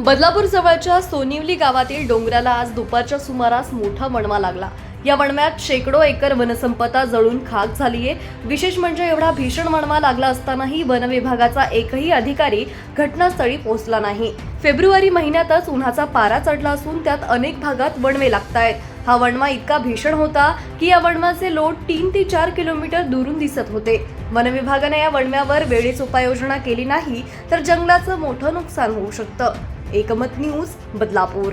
बदलापूर जवळच्या सोनिवली गावातील डोंगराला आज दुपारच्या सुमारास मोठा वणवा लागला. या वणव्यात शेकडो एकर वनसंपदा जळून खाक झालीये. विशेष म्हणजे एवढा भीषण वणवा लागला असतानाही वन विभागाचा एकही अधिकारी घटनास्थळी पोहोचला नाही. फेब्रुवारी महिन्यातच उन्हाचा पारा चढला असून त्यात अनेक भागात वणवे लागतायत. हा वणवा इतका भीषण होता की या वणवाचे लोट तीन ते चार किलोमीटर दुरून दिसत होते. वन विभागाने या वणव्यावर वेळेच उपाययोजना केली नाही तर जंगलाचं मोठं नुकसान होऊ शकतं. एकमत न्यूज बदलापूर.